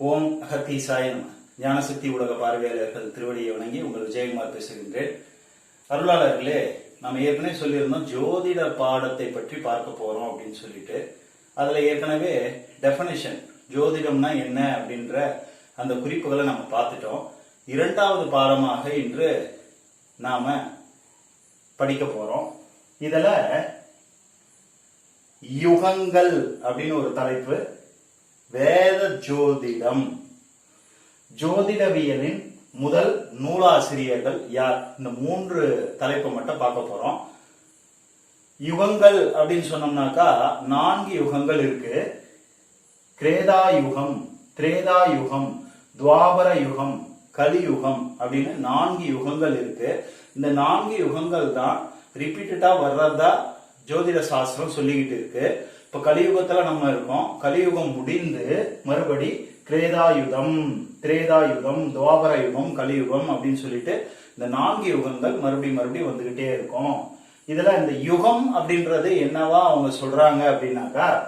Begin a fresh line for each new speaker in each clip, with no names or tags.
ஓம் அகத்தீசாய நம. ஞானசக்தி ஊடக பார்வையாளர்கள் திருவடியை வணங்கி உங்கள் விஜயகுமார் பேசுகின்றேன். அருளாளர்களே நம்ம ஏற்கனவே சொல்லியிருந்தோம் ஜோதிட பாடத்தை பற்றி பார்க்க போறோம் அப்படின்னு சொல்லிட்டு. அதுல ஏற்கனவே டெஃபனிஷன் ஜோதிடம்னா என்ன அப்படின்ற அந்த குறிப்புகளை நம்ம பார்த்துட்டோம். இரண்டாவது பாடமாக இன்று நாம படிக்க போறோம். இதுல யுகங்கள் அப்படின்னு ஒரு தலைப்பு வேத ஜோதிடம். ஜோதிடவியலின் முதல் நூலாசிரியர்கள் யார்? இந்த மூன்று தலைப்பு மட்டும் பார்க்க போறோம். யுகங்கள் அப்படின்னு சொன்னோம்னாக்கா நான்கு யுகங்கள் இருக்கு. கிரேதா யுகம் திரேதா யுகம் துவாபர யுகம் கலியுகம் அப்படின்னு நான்கு யுகங்கள் இருக்கு. இந்த நான்கு யுகங்கள் தான் ரிப்பீட்டடா வர்றதா ஜோதிட சாஸ்திரம் சொல்லிக்கிட்டு இருக்கு. இப்ப கலியுகத்துல நம்ம இருக்கோம். கலியுகம் முடிந்து மறுபடி கிரேதாயுதம் திரேதாயுதம் துவாபர யுகம் கலியுகம் அப்படின்னு சொல்லிட்டு இந்த நான்கு யுகங்கள் மறுபடியும் மறுபடியும் வந்துகிட்டே இருக்கும். இதுல இந்த யுகம் அப்படின்றது என்னவா அவங்க சொல்றாங்க அப்படின்னாக்கா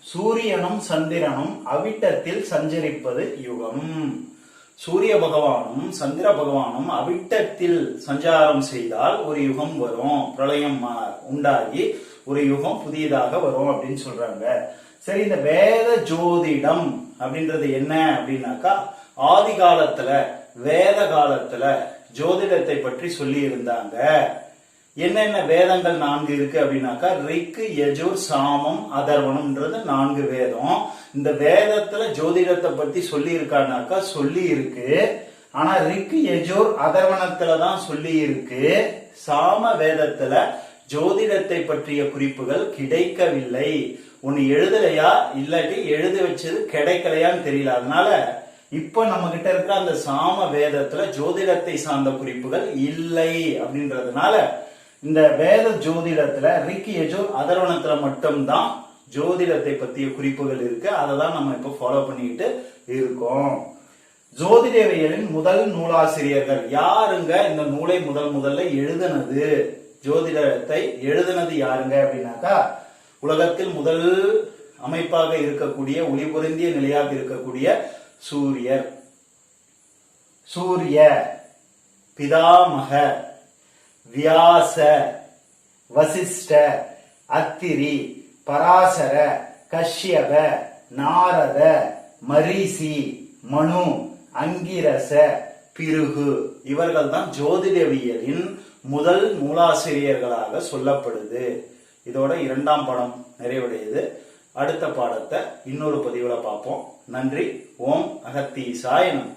சூரியனும் சந்திரனும் அவிட்டத்தில் சஞ்சரிப்பது யுகம். சூரிய பகவானும் சந்திர பகவானும் அவிட்டத்தில் சஞ்சாரம் செய்தால் ஒரு யுகம் வரும். பிரளயம் மா- உண்டாகி ஒரு யுகம் புதியதாக வரும் அப்படின்னு சொல்றாங்க. சரி இந்த வேத ஜோதிடம் அப்படின்றது என்ன அப்படின்னாக்கா ஆதி காலத்துல வேத காலத்துல ஜோதிடத்தை பற்றி சொல்லி இருந்தாங்க என்னென்ன வேதங்கள் நான்கு இருக்கு அப்படின்னாக்கா ரிக்கு யஜுர் சாமம் அதர்வனம்ன்றது நான்கு வேதம். இந்த வேதத்துல ஜோதிடத்தை பத்தி சொல்லி இருக்கானாக்கா சொல்லி இருக்கு ஆனா ரிக்கு யஜுர் அதர்வனத்துல தான் சொல்லி இருக்கு சாம வேதத்துல ஜோதிடத்தை பற்றிய குறிப்புகள் கிடைக்கவில்லை. ஒன்னு எழுதலையா? இல்லாட்டி எழுத வச்சது கிடைக்கலையான்னு தெரியல. அதனால இப்ப நம்ம கிட்ட இருக்கிற அந்த சாம வேதத்துல ஜோதிடத்தை சார்ந்த குறிப்புகள் இல்லை அப்படின்றதுனால இந்த வேத ஜோதிடத்துல ரிக்கி எஜோ அதர்வனத்துல மட்டும்தான் ஜோதிடத்தை பத்திய குறிப்புகள் இருக்கு. அதை தான் நம்ம இப்ப ஃபாலோ பண்ணிக்கிட்டு இருக்கோம். ஜோதிடவியலின் முதல் நூலாசிரியர்கள் யாருங்க இந்த நூலை முதல் முதல்ல எழுதுனது? ஜோதிடத்தை எழுதுனது யாருங்க அப்படின்னாக்கா உலகத்தில் முதல் அமைப்பாக இருக்கக்கூடிய ஒளி பொருந்திய நிலையாக இருக்கக்கூடிய சூரியர். சூரிய பிதாமக வியாச வசிஷ்ட அத்திரி பராசர கஷ்யப நாரத மரீசி மனு அங்கிரச பிருகு. இவர்கள் தான் ஜோதிடவியலின் முதல் நூலாசிரியர்களாக சொல்லப்படுது. இதோட இரண்டாம் படம் நிறைவடையுது. அடுத்த பாடத்தை இன்னொரு பதிவுல பார்ப்போம். நன்றி. ஓம் அகத்தீசாயனம்